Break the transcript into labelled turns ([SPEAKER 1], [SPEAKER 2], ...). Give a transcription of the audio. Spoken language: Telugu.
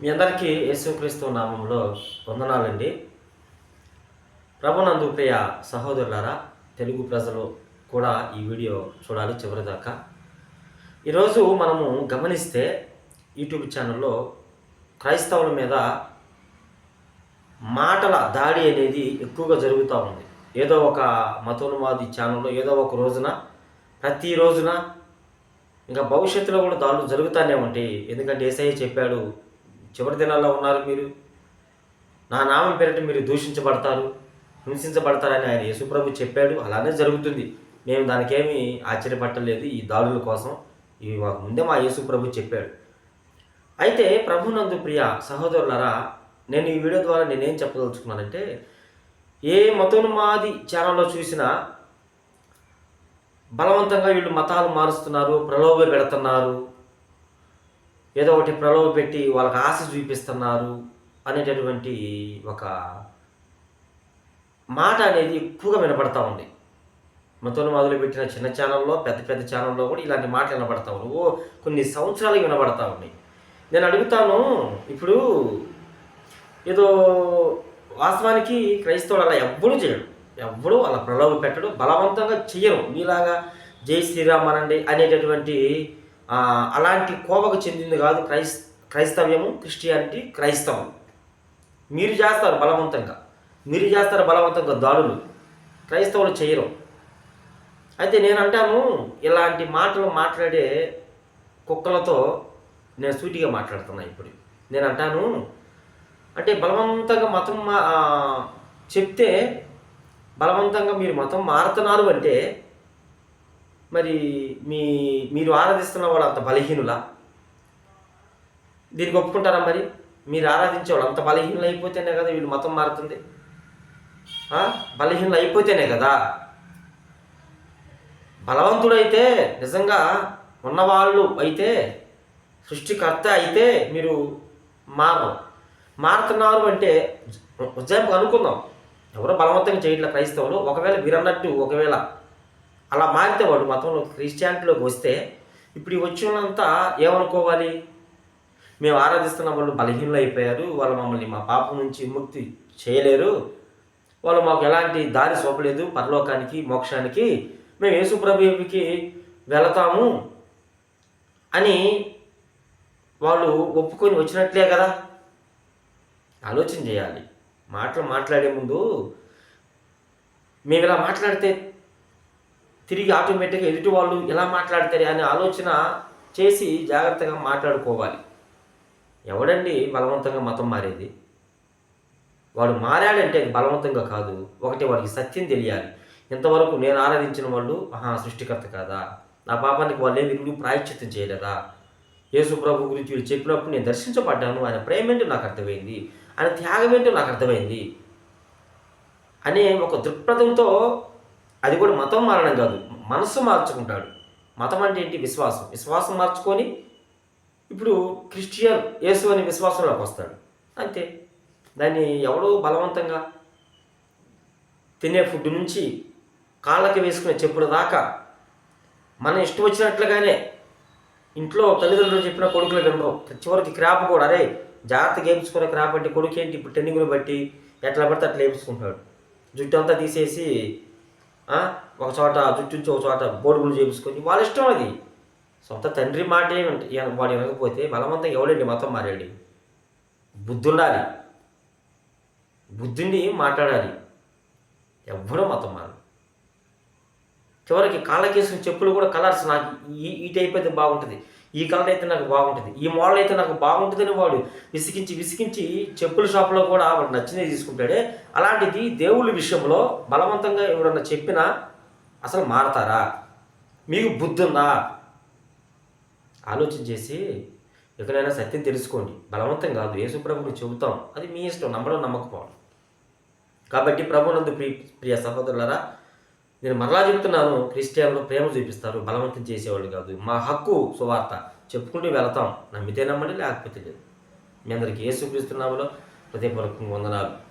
[SPEAKER 1] మీ అందరికీ యేసుక్రీస్తు నామంలో వందనాలండి. ప్రభునందు ప్రియ సహోదరులారా తెలుగు ప్రజలు కూడా ఈ వీడియో చూడాలి చివరిదాకా. ఈరోజు మనము గమనిస్తే యూట్యూబ్ ఛానల్లో క్రైస్తవుల మీద మాటల దాడి అనేది ఎక్కువగా జరుగుతూ ఉంది. ఏదో ఒక మతోన్మాది ఛానల్లో ఏదో ఒక రోజున ప్రతి రోజున ఇంకా భవిష్యత్తులో కూడా దాడులు జరుగుతూనే ఉంటాయి. ఎందుకంటే ఏసఐ చెప్పాడు చివరి దినాల్లో ఉన్నారు మీరు. నా నామం పేరిట మీరు దూషించబడతారు హింసించబడతారని ఆయన యేసుప్రభు చెప్పాడు. అలానే జరుగుతుంది. మేము దానికేమీ ఆశ్చర్యపట్టలేదు ఈ దాడుల కోసం. ఇవి మాకు ముందే మా యేసుప్రభు చెప్పాడు. అయితే ప్రభునందు ప్రియ సహోదరులరా నేను ఈ వీడియో ద్వారా నేనేం చెప్పదలుచుకున్నానంటే ఏ మతోన్మాది ఛానల్లో చూసినా బలవంతంగా వీళ్ళు మతాలు మారుస్తున్నారు ప్రలోభ పెడుతున్నారు ఏదో ఒకటి ప్రలోభ పెట్టి వాళ్ళకి ఆశ చూపిస్తున్నారు అనేటటువంటి ఒక మాట అనేది ఎక్కువగా వినపడతా ఉంది. మొత్తం మొదలుపెట్టిన చిన్న ఛానల్లో పెద్ద పెద్ద ఛానల్లో కూడా ఇలాంటి మాటలు వినపడతా ఉన్నాయి. ఓ కొన్ని సంవత్సరాలు వినపడతా ఉన్నాయి. నేను అడుగుతాను ఇప్పుడు ఏదో వాస్తవానికి క్రైస్తవుడు అలా ఎవ్వడూ చేయడు. ఎవ్వడూ అలా ప్రలోభ పెట్టడు బలవంతంగా చేయరు మీలాగా జై శ్రీరామ్ అనండి అనేటటువంటి అలాంటి కోవకు చెందింది కాదు క్రైస్ క్రైస్తవ్యము క్రిస్టియానిటీ క్రైస్తవం. మీరు చేస్తారు బలవంతంగా. మీరు చేస్తారు బలవంతంగా దాడులు. క్రైస్తవులు చేయరు. అయితే నేను అంటాను ఇలాంటి మాటలు మాట్లాడే కుక్కలతో నేను సూటిగా మాట్లాడుతున్నా ఇప్పుడు. నేను అంటాను అంటే బలవంతంగా మతం మా చెప్తే బలవంతంగా మీరు మతం మారుతున్నారు అంటే మరి మీ మీరు ఆరాధిస్తున్న వాళ్ళు అంత బలహీనులా? దీనికి ఒప్పుకుంటారా మరి? మీరు ఆరాధించే వాళ్ళు అంత బలహీనులు అయిపోతేనే కదా వీళ్ళు మతం మారుతుంది. బలహీనలు బలహీనులు అయిపోతేనే కదా. బలవంతుడైతే నిజంగా ఉన్నవాళ్ళు అయితే సృష్టికర్త అయితే మీరు మారరు. మారుతున్నారు అంటే ఉజ్జాయింపు అనుకుందాం. ఎవరో బలవంతంగా చేయట్లే క్రైస్తవులు? ఒకవేళ వీరన్నట్టు ఒకవేళ అలా మారితే వాడు మతంలో క్రిస్టియానిటీలోకి వస్తే ఇప్పుడు వచ్చినంతా ఏమనుకోవాలి? మేము ఆరాధిస్తున్న వాళ్ళు బలహీనలు అయిపోయారు వాళ్ళు మమ్మల్ని మా పాపం నుంచి విముక్తి చేయలేరు వాళ్ళు మాకు ఎలాంటి దారి చూపలేదు పరలోకానికి మోక్షానికి మేము యేసుప్రభుకి వెళతాము అని వాళ్ళు ఒప్పుకొని వచ్చినట్లే కదా? ఆలోచన చేయాలి. మాటలు మాట్లాడే ముందు మేము ఇలా మాట్లాడితే తిరిగి ఆటోమేటిక్గా ఎదుటి వాళ్ళు ఎలా మాట్లాడతారు అనే ఆలోచన చేసి జాగ్రత్తగా మాట్లాడుకోవాలి. ఎవడండి బలవంతంగా మతం మారేది? వాడు మారాడంటే అది బలవంతంగా కాదు. ఒకటి వాడికి సత్యం తెలియాలి. ఇంతవరకు నేను ఆరాధించిన వాళ్ళు ఆహా సృష్టికర్త కాదా? నా పాపానికి వాళ్ళే వీళ్ళు ప్రాయశ్చిత్తం చేయలేదా? యేసు ప్రభు గురించి వీళ్ళు చెప్పినప్పుడు నేను దర్శించబడ్డాను ఆయన ప్రేమ ఏంటో నాకు అర్థమైంది. ఆయన త్యాగం ఏంటో నాకు అర్థమైంది. అనే ఒక దృక్పథంతో అది కూడా మతం మారడం కాదు. మనస్సు మార్చుకుంటాడు. మతం అంటే ఏంటి? విశ్వాసం. విశ్వాసం మార్చుకొని ఇప్పుడు క్రిస్టియన్ యేసు అనే విశ్వాసంలోకి వస్తాడు. అంతే. దాన్ని ఎవడో బలవంతంగా తినే ఫుడ్ నుంచి కాళ్ళకి వేసుకునే చెప్పుడు దాకా మన ఇష్టం వచ్చినట్లుగానే ఇంట్లో తల్లిదండ్రులు చెప్పిన కొడుకులు వినరు చివరికి క్రాప్ కూడా. అరే జాగ్రత్తగా వేయించుకునే క్రాప్ అంటే కొడుకు ఏంటి ఇప్పుడు ట్రెండింగ్ని బట్టి ఎట్లా పడితే అట్లా వేయించుకుంటాడు జుట్టు అంతా తీసేసి ఒక చోట జుట్టు నుంచి ఒక చోట బోడుగులు చేపించుకొని వాళ్ళ ఇష్టం అది సొంత తండ్రి మాట ఏమంటే వాడు వినకపోతే బలవంతం ఎవడండి మతం మారాడు? బుద్ధి ఉండాలి బుద్ధిని మాట్లాడాలి. ఎవ్వరూ మతం మారు చివరికి కాళ్ళకేసిన చెప్పులు కూడా కలర్స్ నాకు ఈ ఈ టైప్ అయితే బాగుంటుంది. ఈ కలర్ అయితే నాకు బాగుంటుంది. ఈ మోడల్ అయితే నాకు బాగుంటుందని వాడు విసిగించి విసిగించి చెప్పుల షాప్లో కూడా వాడు నచ్చినవి తీసుకుంటాడే. అలాంటిది దేవుళ్ళ విషయంలో బలవంతంగా ఎవరన్నా చెప్పినా అసలు మారతారా? మీకు బుద్ధి ఉందా ఆలోచన చేసి ఎక్కడైనా సత్యం తెలుసుకోండి. బలవంతం కాదు. యేసుప్రభుని చెబుతాం. అది మీ ఇష్టం. నమ్మడం నమ్మకపోవడం. కాబట్టి ప్రభునందు ప్రియ ప్రియ సహోదరులరా నేను మరలా చెప్తున్నాను క్రిస్టియన్లు ప్రేమ చూపిస్తారు బలవంతం చేసేవాళ్ళు కాదు. మా హక్కు సువార్త. చెప్పుకుంటూ వెళతాం. నమ్మితే నమ్మండి లేకపోతే లేదు. మీ అందరికీ యేసుక్రీస్తున్నాములో హృదయపూర్వకంగా వందనాలు.